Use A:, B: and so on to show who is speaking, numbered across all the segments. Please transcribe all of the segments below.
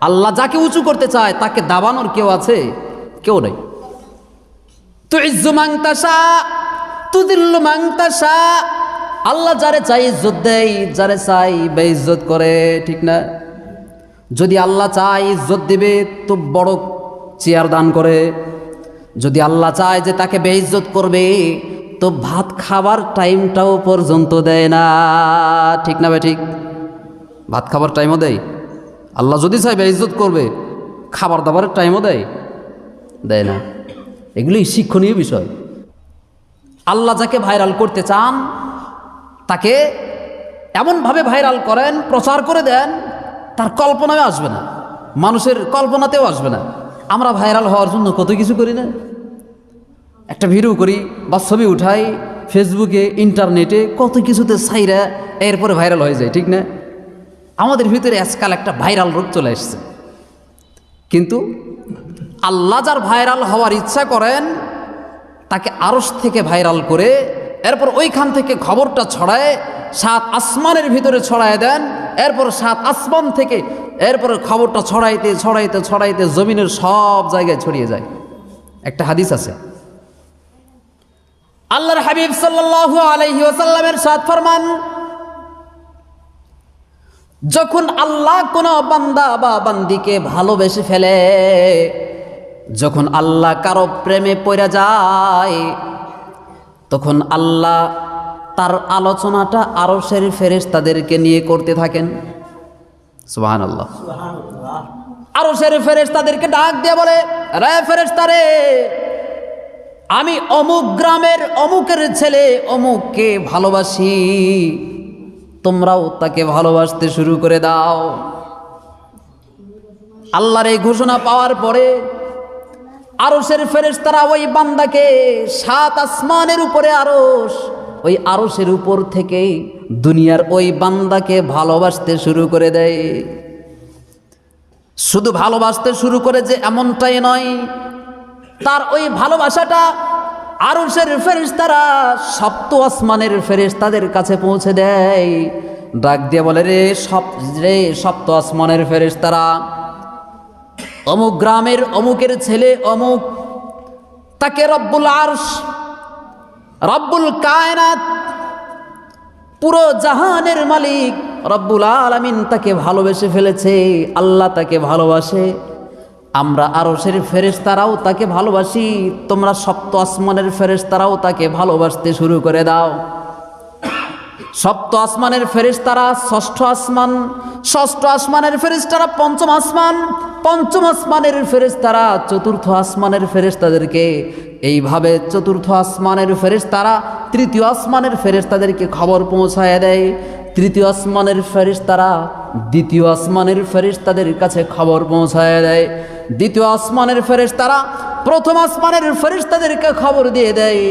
A: আল্লাহ যাকে উঁচু করতে চায়, তাকে দাবানোর কেউ আছে? কেউ নেই। তো আল্লাহ যারে চাই ইজ্জত দেয়, যারে চাই বে ইজ্জত করে, ঠিক না? যদি আল্লাহ চায় ইজ্জত দিবে, তো বড় চেয়ার দান করে। যদি আল্লাহ চায় যে তাকে বেইজ্জত করবে, তো ভাত খাবার টাইমটাও পর্যন্ত দেয় না। ঠিক না ভাই ঠিক? ভাত খাবার টাইমও দেয়? আল্লাহ যদি চায় বেইজ্জত করবে, খাবার দাবারের টাইমও দেয়। দেয় না। এগুলি শিক্ষণীয় বিষয়। আল্লাহ যাকে ভাইরাল করতে চান, তাকে এমনভাবে ভাইরাল করেন, প্রচার করে দেন, তার কল্পনায় আসবে না। মানুষের কল্পনাতেও আসবে না। আমরা ভাইরাল হওয়ার জন্য কত কিছু করি না? একটা ভিডিও করি, বা ছবি উঠাই ফেসবুকে ইন্টারনেটে কত কিছুতে সাইরা এরপরে ভাইরাল হয়ে যায়, ঠিক না? আমাদের ভিতরে আজকাল একটা ভাইরাল রোগ চলে এসছে কিন্তু আল্লাহ যার ভাইরাল হওয়ার ইচ্ছা করেন, তাকে আরস থেকে ভাইরাল করে এরপর ওইখান থেকে খবরটা ছড়ায়, সাত আসমানের ভিতরে ছড়ায় দেন, এরপর সাত আসমান থেকে এরপর খবরটা ছড়াইতে ছড়াইতে ছড়াইতে জমিনের সব জায়গায় ছড়িয়ে যায়। একটা হাদিস আছে। আল্লাহর হাবিব সাল্লাল্লাহু আলাইহি ওয়াসাল্লামের সাত ফরমান যখন আল্লাহ কোনো বান্দা বা বান্দিকে ভালোবেসে ফেলে, যখন আল্লাহ কারও প্রেমে পড়ে যায়, তখন আল্লাহ তার আলোচনাটা আরও সের ফেরেস তাদেরকে নিয়ে করতে থাকেন। সুবাহান আল্লাহ আরও সের ফেরেস তাদেরকে ডাক দিয়ে বলে, রে ফেরেস তারে আমি অমুক গ্রামের অমুকের ছেলে, অমুককে ভালোবাসি। তোমরাও তাকে ভালোবাসতে শুরু করে দাও। আল্লাহর এই ঘোষণা পাওয়ার পরে আরসের ফেরেশতারা ওই বান্দাকে সাত আসমানের উপরে আরস ওই আরসের উপর থেকে দুনিয়ার ওই বান্দাকে ভালোবাসতে শুরু করে দেয়। শুধু ভালোবাসতে শুরু করে যে এমনটাই নয়, তার ওই ভালোবাসাটা আরসের ফেরেশতারা সপ্ত আসমানের ফেরেশতাদের কাছে পৌঁছে দেয়। ডাক দিয়ে বলে, রে সপ, রে সপ্ত আসমানের ফেরেশতারা, অমুক গ্রামের অমুকের ছেলে অমুক, তাকে রব্বুল আরশ, রব্বুল কায়নাত, পুরো জাহানের মালিক রব্বুল আলামিন তাকে ভালোবেসে ফেলেছে। আল্লাহ তাকে ভালোবাসে। আমরা আরশের ফেরেশতারাও তাকে ভালোবাসি। তোমরা সপ্ত আসমানের ফেরেশতারাও তাকে ভালোবাসতে শুরু করে দাও। সপ্ত আসমানের ফেরেশতারা ষষ্ঠ আসমান, ষষ্ঠ আসমানের ফেরেশতারা পঞ্চম আসমান, পঞ্চম আসমানের ফেরেশতারা চতুর্থ আসমানের ফেরেশতাদেরকে। এইভাবে চতুর্থ আসমানের ফেরেশতারা তৃতীয় আসমানের ফেরেশতাদেরকে খবর পৌঁছায় দেয়। তৃতীয় আসমানের ফেরিস ফেরেশতারা দ্বিতীয় আসমানের ফেরিস তাদের কাছে খবর পৌঁছায় দেয়। দ্বিতীয় আসমানের ফেরেশতারা প্রথম আসমানের ফেরিস তাদেরকে খবর দিয়ে দেয়।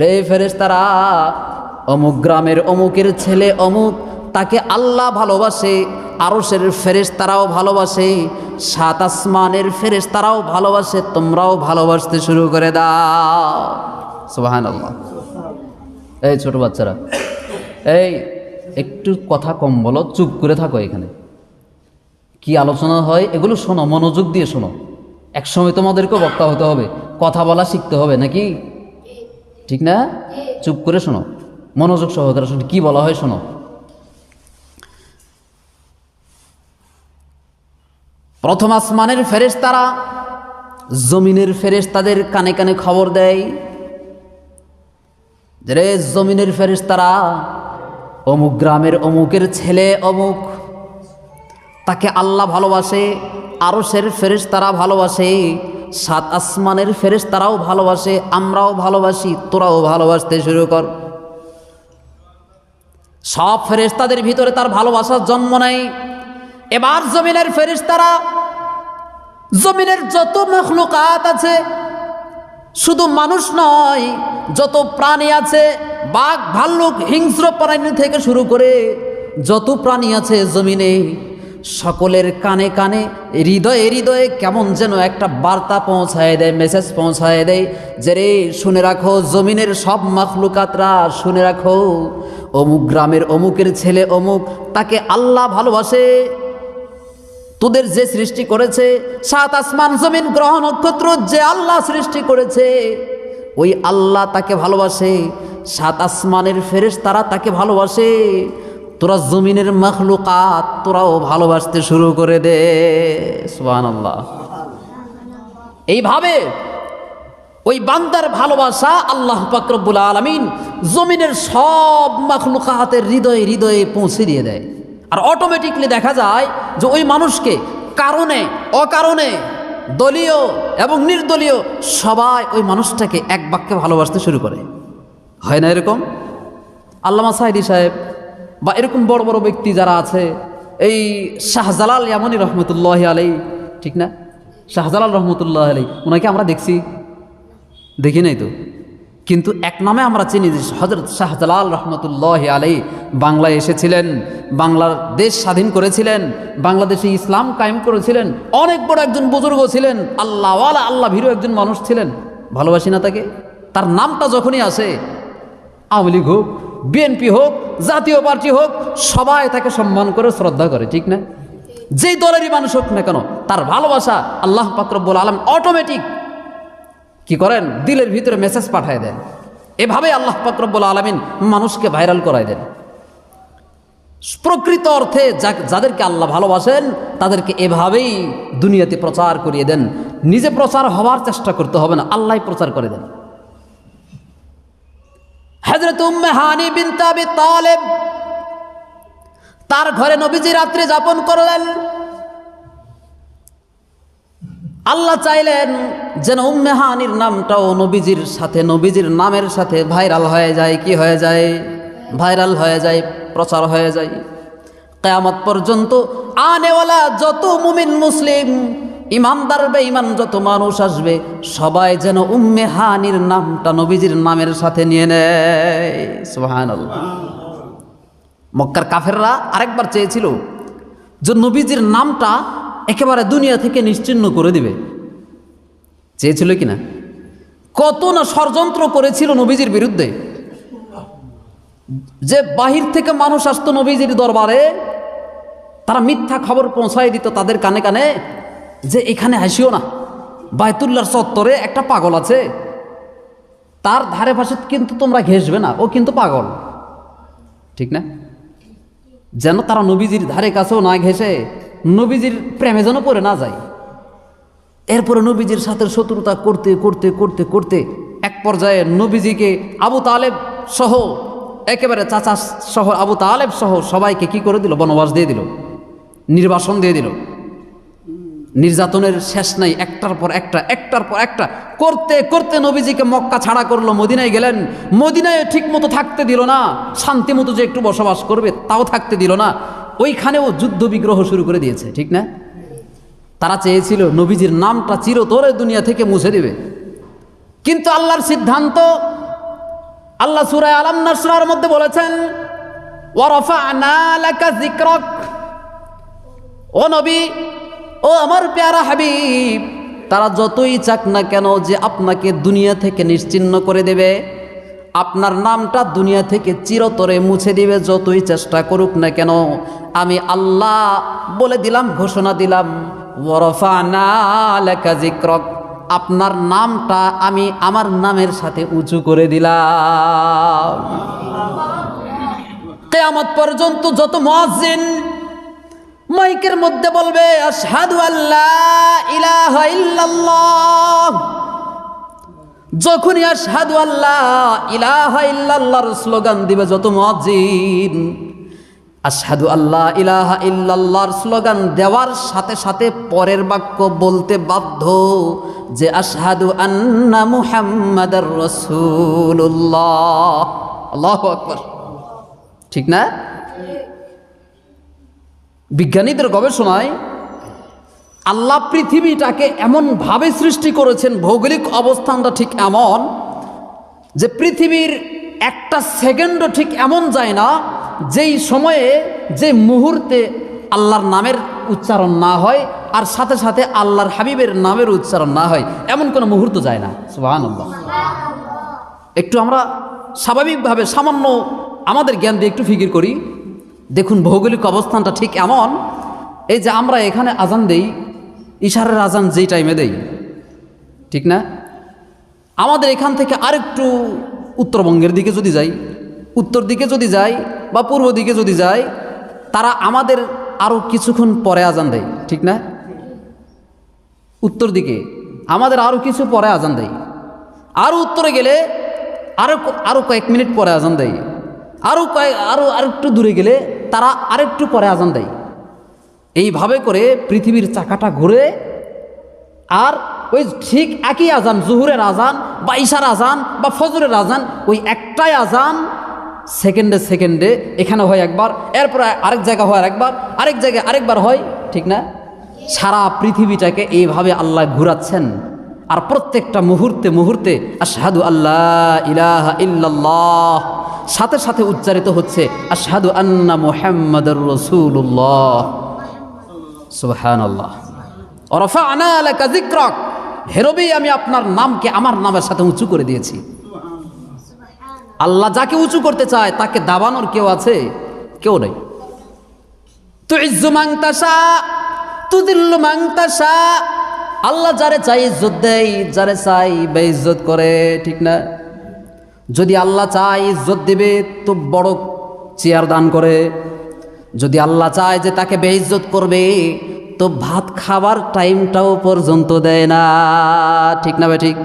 A: রে ফেরিস ফেরেশতারা, অমুক গ্রামের অমুকের ছেলে অমুক, তাকে আল্লাহ ভালোবাসে আরসের ফেরেশ তারাও ভালোবাসে, সাত আসমানের ফেরেশ তারাও ভালোবাসে, তোমরাও ভালোবাসতে শুরু করে দাও। আল্লাহ এই ছোট বাচ্চারা, এই একটু কথা কম বলো, চুপ করে থাকো এখানে। কি আলোচনা হয় এগুলো শোনো, মনোযোগ দিয়ে শোনো। একসময় তোমাদেরকেও বক্তা হতে হবে, কথা বলা শিখতে হবে, নাকি? ঠিক না? চুপ করে শোনো, মনোযোগ সহকারে শোনো, কি বলা হয় শোনো। প্রথম আসমানের ফেরেশতারা জমিনের ফেরেশতাদের কানে কানে খবর দেয়। রে জমিনের ফেরেশতারা অমুক গ্রামের অমুকের ছেলে অমুক। তাকে আল্লাহ ভালোবাসে আরও সের ফেরেশতারা ভালোবাসে, সাত আসমানের ফেরেশতারাও ভালোবাসে, আমরাও ভালোবাসি, তোরাও ভালোবাসতে শুরু কর। সব ফেরেশতাদের ভিতরে তার ভালোবাসার জন্ম নেয় এবার জমিনের ফেরেশতারা, জমিনের যত মখলুকাত আছে, শুধু মানুষ নয়, যত প্রাণী আছে বাঘ ভাল্লুক হিংস্র প্রাণী থেকে শুরু করে যত প্রাণী আছে জমিনে, সকলের কানে কানে, হৃদয়ে হৃদয়ে কেমন যেন একটা বার্তা পৌঁছায় দেয় মেসেজ পৌঁছায় দেয় যে রে, শুনে রাখো, জমিনের সব মাখলুকাতরা শুনে রাখো। অমুক গ্রামের অমুকের ছেলে অমুক, তাকে আল্লাহ ভালোবাসে। তোদের যে সৃষ্টি করেছে, সাত আসমান জমিন গ্রহ নক্ষত্র যে আল্লাহ সৃষ্টি করেছে, ওই আল্লাহ তাকে ভালোবাসে। সাত আসমানের ফেরেশ তারা তাকে ভালোবাসে। তোরা জমিনের মখলুকাত, তোরাও ভালোবাসতে শুরু করে দে। সুবাহ এইভাবে ওই বান্দার ভালোবাসা আল্লাহ পাকরবুল আলমিন জমিনের সব মাখলুকাতের হৃদয়ে হৃদয়ে পৌঁছে দিয়ে। দেয় আর অটোমেটিকলি দেখা যায় যে ওই মানুষকে কারণে, অকারণে, দলীয় এবং নির্দলীয় সবাই ওই মানুষটাকে এক বাক্যে ভালোবাসতে শুরু করে। হয় না এরকম? আল্লামা সাইদি সাহেব বা এরকম বড় বড় ব্যক্তি যারা আছে, এই শাহজালাল ইয়ামনি রহমতুল্লাহ আলাই ঠিক না? শাহজালাল রহমতুল্লাহ আলাই ওনাকে আমরা দেখছি। দেখি নাই তো? কিন্তু এক নামে আমরা চিনি যে হজরত শাহজালাল রহমতুল্লাহ আলাই বাংলায় এসেছিলেন, বাংলার দেশ স্বাধীন করেছিলেন, বাংলাদেশে ইসলাম কায়েম করেছিলেন, অনেক বড় একজন বুজুর্গ ছিলেন, আল্লাহওয়ালা, আল্লাহ ভীরু একজন মানুষ ছিলেন। ভালোবাসি না তাকে? তার নামটা যখনই আসে আওয়ামী লীগ হোক, বিএনপি হোক, জাতীয় পার্টি হোক, সবাই তাকে সম্মান করে, শ্রদ্ধা করে, ঠিক না? যেই দলেরই মানুষ হোক না কেন, তার ভালোবাসা আল্লাহ পাকরব্বুল আলম অটোমেটিক কি করেন? দিলের ভিতরে মেসেজ পাঠায় দেন। এভাবে আল্লাহ পাকরব্বুল আলমিন মানুষকে ভাইরাল করায় দেন। প্রকৃত অর্থে যাদেরকে আল্লাহ ভালোবাসেন, তাদেরকে এভাবেই দুনিয়াতে প্রচার করিয়ে দেন। নিজে প্রচার হওয়ার চেষ্টা করতে হবে না আল্লাহ প্রচার করে দেন। হজরত উম্মে হানি বিনতে আবি তালেব তার ঘরে নবীজি রাত্রি যাপন করলেন। আল্লাহ চাইলেন যেন উম্মে হানির নামটাও নবীজির সাথে, নবীজির নামের সাথে ভাইরাল হয়ে যায়। কি হয়ে যায়? ভাইরাল হয়ে যায়, প্রচার হয়ে যায়। কেয়ামত পর্যন্ত আনেওয়ালা যত মুমিন মুসলিম ইমানদার বেঈমান যত মানুষ আসবে, সবাই যেন উম্মে হানির নামটা নবীজির নামের সাথে নিয়ে নেয়। সুবহানাল্লাহ। মক্কার কাফেররা আরেকবার চেয়েছিল যে নবীজির নামটা একেবারে দুনিয়া থেকে নিশ্চিহ্ন করে দিবে। চেয়েছিল কি না? কত না ষড়যন্ত্র করেছিল নবীজির বিরুদ্ধে। যে বাহির থেকে মানুষ আসতো নবীজির দরবারে, তারা মিথ্যা খবর পৌঁছায় দিত তাদের কানে কানে যে এখানে হাসিও না। বায়তুল্লার চত্বরে একটা পাগল আছে। তার ধারে পাশে কিন্তু তোমরা ঘেসবে না, ও কিন্তু পাগল। ঠিক না? যেন তারা নবীজির ধারে কাছেও না ঘেসে নবীজির প্রেমে যেন পড়ে না যায়। এরপরে নবীজির সাথে শত্রুতা করতে করতে করতে করতে এক পর্যায়ে নবীজিকে আবু তালেব সহ, একেবারে চাচা সহ আবু তালেব সহ সবাইকে কি করে দিল? বনবাস দিয়ে দিল। নির্বাসন দিয়ে দিল। নির্যাতনের শেষ নাই, একটার পর একটা, একটার পর একটা। করতে করতে নবীজিকে মক্কা ছাড়া করল, মদিনায় গেলেন। মদিনায় ঠিক মতো থাকতে দিল না শান্তি মতো যে একটু বসবাস করবে, তাও থাকতে দিল না। ওইখানেও যুদ্ধ বিগ্রহ শুরু করে দিয়েছে, ঠিক না? তারা চেয়েছিল, নবীজির নামটা চিরতরে দুনিয়া থেকে মুছে দেবে। কিন্তু আল্লাহর সিদ্ধান্ত, আল্লাহ সুরায় আলাম নাসরার মধ্যে বলেছেন লাকা যিকরাক। ও নবী ও আমার প্যারা হাবিব, তারা যতই চাক না কেন যে আপনাকে দুনিয়া থেকে নিশ্চিন্ন করে দেবে। আপনার নামটা দুনিয়া থেকে চিরতরে মুছে দিবে যতই চেষ্টা করুক না কেন। আমি আল্লাহ বলে দিলাম, ঘোষণা দিলাম আপনার নামটা আমি আমার নামের সাথে উঁচু করে দিলাম। কেয়ামত পর্যন্ত যত মুয়াজ্জিন মাইকের মধ্যে বলবে, আশহাদু আল্লাহ ইলাহা যখনই আশহাদু আল্লাহ ইলাহা স্লোগান দিবে, যত মুয়াজ্জিন আশহাদু আল্লাহ ইলাহা ইল্লাল্লাহর স্লোগান দেওয়ার সাথে সাথে পরের বাক্য বলতে বাধ্য যে, আশহাদু আন্না মুহাম্মাদার রাসূলুল্লাহ। আল্লাহু ঠিক না? বিজ্ঞানীদের গবেষণায় আল্লাহ পৃথিবীটাকে এমনভাবে সৃষ্টি করেছেন, ভৌগোলিক অবস্থানটা ঠিক এমন যে পৃথিবীর একটা সেকেন্ডও ঠিক এমন যায় না যেই সময়ে, যে মুহূর্তে আল্লাহর নামের উচ্চারণ না হয় আর সাথে সাথে আল্লাহর হাবিবের নামের উচ্চারণ না হয়। এমন কোনো মুহূর্ত যায় না। সুবাহ একটু আমরা স্বাভাবিকভাবে সামান্য আমাদের জ্ঞান দিয়ে একটু ফিকির করি। দেখুন, ভৌগোলিক অবস্থানটা ঠিক এমন, এই যে আমরা এখানে আজান দেই, ইশারের আজান যেই টাইমে দেই, ঠিক না? আমাদের এখান থেকে আরেকটু উত্তরবঙ্গের দিকে যদি যাই, উত্তর দিকে যদি যাই বা পূর্ব দিকে যদি যাই, তারা আমাদের আরও কিছুক্ষণ পরে আজান দেয়, ঠিক না? উত্তর দিকে, আমাদের আরও কিছু পরে আজান দেয়। আরও উত্তরে গেলে আরও আরও কয়েক মিনিট পরে আজান দেয়। আরও কয়েক আরও আরেকটু দূরে গেলে তারা আরেকটু পরে আজান দেয়। এইভাবে করে পৃথিবীর চাকাটা ঘুরে আর ওই ঠিক একই আজান, জুহুরের আজান বা ইশার আজান বা ফজরের আজান, ওই একটাই আজান সেকেন্ডে সেকেন্ডে এখানে হয় একবার, এরপর আরেক জায়গা হয় আরেকবার, আরেক জায়গায় আরেকবার হয়, ঠিক না? সারা পৃথিবীটাকে এইভাবে আল্লাহ ঘুরাচ্ছেন। আর প্রত্যেকটা মুহূর্তে মুহূর্তে আশহাদু আল্লাহ ইলাহা ইল্লাল্লাহ। সাথে সাথে উচ্চারিত হচ্ছে, আশহাদু আন্না মুহাম্মাদুর রাসূলুল্লাহ। সুবহানাল্লাহ। অরফা আনা আলাকা যিকরাক হেরবেই আমি আপনার নামকে আমার নামের সাথে উঁচু করে দিয়েছি। আল্লাহ যাকে উঁচু করতে চায়, তাকে দাবানোর কেউ আছে? কেউ নেই। তু ইজ্জু মাংতাসা তু দিল্লু মাংতাসা আল্লাহ যারে চাই ইজ্জত দেয় যারে চাই বে ইজ্জত করে, ঠিক না? যদি আল্লাহ চায় ইজ্জত দিবে, তো বড় চেয়ার দান করে। যদি আল্লাহ চায় যে তাকে বে ইজ্জত করবে, তো ভাত খাবার টাইমটাও পর্যন্ত দেয় না, ঠিক না ভাই ঠিক?